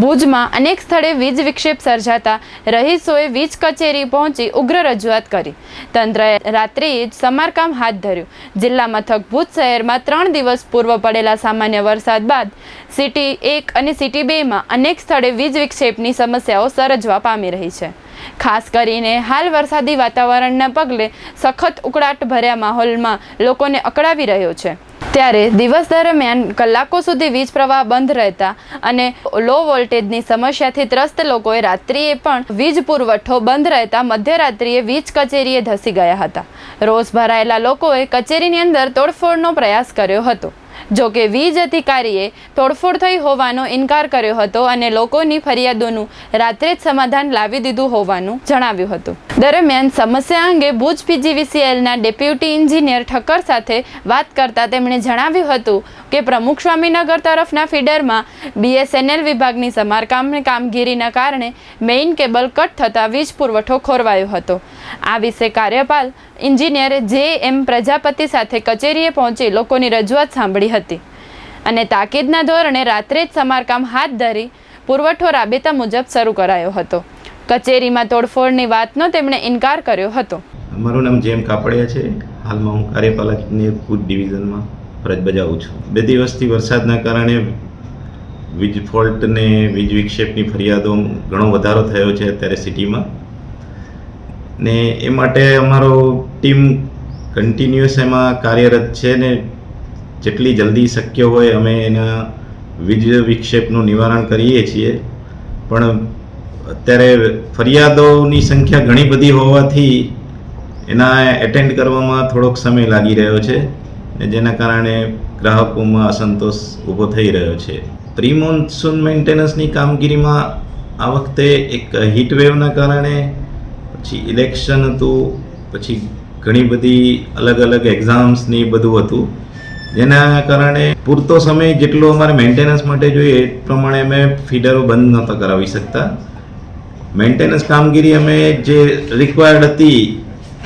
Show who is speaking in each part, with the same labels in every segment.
Speaker 1: ભુજમાં અનેક સ્થળે વીજ વિક્ષેપ સર્જાતા રહીશોએ વીજ કચેરી પહોંચી ઉગ્ર રજૂઆત કરી. તંત્રએ રાત્રિએ જ સમારકામ હાથ ધર્યું. જિલ્લા મથક ભુજ શહેરમાં ત્રણ દિવસ પૂર્વ પડેલા સામાન્ય વરસાદ બાદ સિટી એક અને સિટી બેમાં અનેક સ્થળે વીજ વિક્ષેપની સમસ્યાઓ સર્જવા પામી રહી છે. ખાસ કરીને હાલ વરસાદી વાતાવરણના પગલે સખત ઉકળાટ ભર્યા માહોલમાં લોકોને અકળાવી રહ્યો છે. ત્યારે દિવસ દરમિયાન કલાકો સુધી વીજ પ્રવાહ બંધ રહેતા અને લો વોલ્ટેજની સમસ્યાથી ત્રસ્ત લોકોએ રાત્રિએ પણ વીજ પુરવઠો બંધ રહેતા મધ્યરાત્રિએ વીજ કચેરીએ ધસી ગયા હતા. રોષ ભરાયેલા લોકોએ કચેરીની અંદર તોડફોડનો પ્રયાસ કર્યો હતો. જો કે વીજ અધિકારીએ તોડફોડ થઈ હોવાનો ઇનકાર કર્યો હતો અને લોકોની ફરિયાદોનું રાત્રે જ સમાધાન લાવી દીધું હોવાનું જણાવ્યું હતું. દરમિયાન સમસ્યા અંગે ભુજ પીજીવીસીએલના ડેપ્યુટી એન્જિનિયર ઠક્કર સાથે વાત કરતા તેમણે જણાવ્યું હતું કે પ્રમુખ સ્વામીનગર તરફના ફીડરમાં બીએસએનએલ વિભાગની સમારકામની કામગીરીના કારણે મેઇન કેબલ કટ થતાં વીજ પુરવઠો ખોરવાયો હતો. આ વિશે કાર્યપાલ એન્જિનિયર જે એમ પ્રજાપતિ સાથે કચેરીએ પહોંચી લોકોની રજૂઆત સાંભળી હતી. અને તાકીદના ધોરણે રાત્રે જ સમારકામ હાથ ધરી પુરવઠો રાબેતા મુજબ શરૂ કરાયો હતો. કચેરીમાં તોડફોડની વાતનો તેમણે ઇનકાર કર્યો હતો.
Speaker 2: મારું નામ જેમ કાપડિયા છે. હાલમાં હું કાર્યપાલક ભુજ ડિવિઝનમાં ફરજ બજાવું છું. બે દિવસથી વરસાદના કારણે વીજ ફોલ્ટ ને વીજ વિક્ષેપની ફરિયાદો ઘણો વધારો થયો છે અત્યારે સિટીમાં. ને એ માટે અમારો ટીમ કન્ટિન્યુઅસ એમાં કાર્યરત છે ને જેટલી જલ્દી શક્ય હોય અમે એના વીજ વિક્ષેપનું નિવારણ કરીએ છીએ. પણ અત્યારે ફરિયાદોની સંખ્યા ઘણી બધી હોવાથી એના એટેન્ડ કરવામાં થોડોક સમય લાગી રહ્યો છે ને જેના કારણે ગ્રાહકોમાં અસંતોષ ઊભો થઈ રહ્યો છે. પ્રી મોન્સૂન મેન્ટેનન્સની કામગીરીમાં આ વખતે એક હીટવેવના કારણે પછી ઇલેક્શન હતું, પછી ઘણી બધી અલગ અલગ એક્ઝામ્સ ને બધું હતું. જેના કારણે પૂરતો સમય જેટલો અમારે મેન્ટેનન્સ માટે જોઈએ એ પ્રમાણે અમે ફીડરો બંધ નહોતા કરાવી શકતા. મેન્ટેનન્સ કામગીરી અમે જે રિક્વાયર્ડ હતી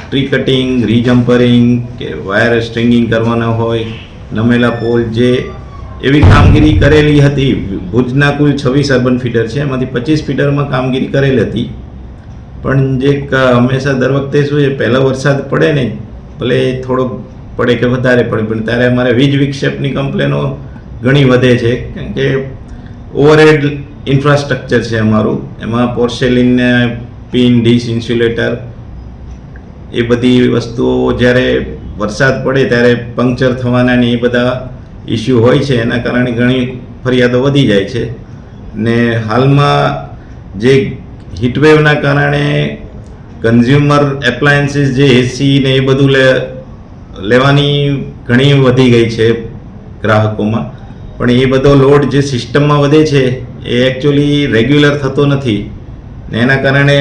Speaker 2: ટ્રી કટિંગ રીજમ્પરિંગ કે વાયર સ્ટ્રિંગિંગ કરવાના હોય, નમેલા પોલ જે એવી કામગીરી કરેલી હતી. ભુજના કુલ છવ્વીસ અર્બન ફીડર છે, એમાંથી પચીસ ફીડરમાં કામગીરી કરેલી હતી. પણ જે હંમેશા દર વખતે શું છે, પહેલો વરસાદ પડે ને, ભલે થોડોક પડે કે વધારે પડે પણ ત્યારે અમારે વીજ વિક્ષેપની કમ્પ્લેનો ઘણી વધે છે. કેમ કે ઓવરહેડ ઇન્ફ્રાસ્ટ્રક્ચર છે અમારું. એમાં પોર્સેલિન ને પિન ડીશ ઇન્સ્યુલેટર એ બધી વસ્તુઓ જ્યારે વરસાદ પડે ત્યારે પંક્ચર થવાના ને એ બધા ઇસ્યુ હોય છે. એના કારણે ઘણી ફરિયાદો વધી જાય છે. ને હાલમાં જે હીટવેવના કારણે કન્ઝ્યુમર એપ્લાયન્સીસ જે એસી ને એ બધું લે લેવાની ઘણી વધી ગઈ છે ગ્રાહકોમાં. પણ એ બધો લોડ જે સિસ્ટમમાં વધે છે, એ એકચ્યુઅલી રેગ્યુલર થતો નથી. ને એના કારણે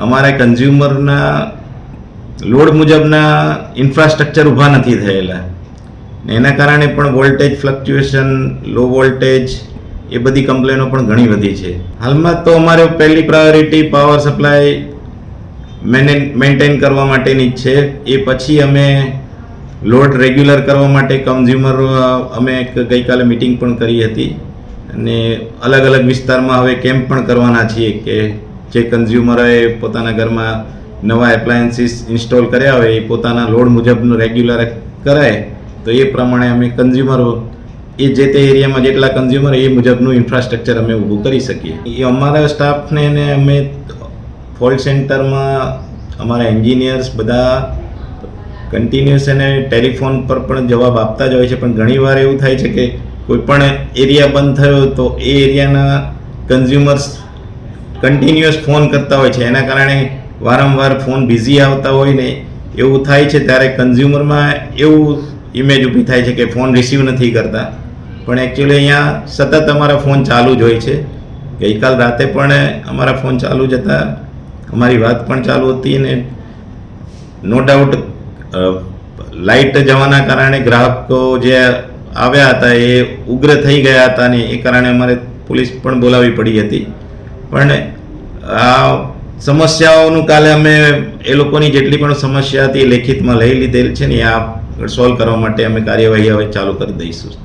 Speaker 2: અમારા કન્ઝ્યુમરના લોડ મુજબના ઇન્ફ્રાસ્ટ્રક્ચર ઊભા નથી થયેલા. ને એના કારણે પણ વોલ્ટેજ ફ્લક્ચ્યુએશન લો વોલ્ટેજ એ બધી કમ્પ્લેનો પણ ઘણી વધી છે. હાલમાં તો અમારે પહેલી પ્રાયોરિટી પાવર સપ્લાય મેન્ટેન કરવા માટેની જ છે. એ પછી અમે લોડ રેગ્યુલર કરવા માટે કન્ઝ્યુમર અમે ગઈકાલે મિટિંગ પણ કરી હતી. અને અલગ અલગ વિસ્તારમાં હવે કેમ્પ પણ કરવાના છીએ કે જે કન્ઝ્યુમરોએ પોતાના ઘરમાં નવા એપ્લાયન્સીસ ઇન્સ્ટોલ કર્યા હોય, એ પોતાના લોડ મુજબનું રેગ્યુલર કરાય, તો એ પ્રમાણે અમે કન્ઝ્યુમર એ જે તે એરિયામાં જેટલા કન્ઝ્યુમર એ મુજબનું ઇન્ફ્રાસ્ટ્રક્ચર અમે ઊભું કરી શકીએ. એ અમારા સ્ટાફને અમે ફોલ્ટ સેન્ટરમાં અમારા એન્જિનિયર્સ બધા કન્ટિન્યુઅસ એને ટેલિફોન પર પણ જવાબ આપતા જ હોય છે. પણ ઘણીવાર એવું થાય છે કે કોઈ પણ એરિયા બંધ થયો તો એ એરિયાના કન્ઝ્યુમર્સ કન્ટિન્યુઅસ ફોન કરતા હોય છે. એના કારણે વારંવાર ફોન બિઝી આવતા હોય ને એવું થાય છે. ત્યારે કન્ઝ્યુમરમાં એવું ઇમેજ ઊભી થાય છે કે ફોન રિસીવ નથી કરતા. પણ એકચ્યુઅલી અહીંયા સતત અમારા ફોન ચાલુ જ હોય છે. ગઈકાલ રાતે પણ અમારા ફોન ચાલુ જ હતા. અમારી વાત પણ ચાલુ હતી અને નો ડાઉટ લાઇટ જવાના કારણે ગ્રાહકો જે આવ્યા હતા એ ઉગ્ર થઈ ગયા હતા ને એ કારણે અમારે પોલીસ પણ બોલાવી પડી હતી. પણ આ સમસ્યાઓનું કાલે અમે એ લોકોની જેટલી પણ સમસ્યા હતી લેખિતમાં લઈ લીધેલ છે ને આ સોલ્વ કરવા માટે અમે કાર્યવાહી હવે ચાલુ કરી દઈશું.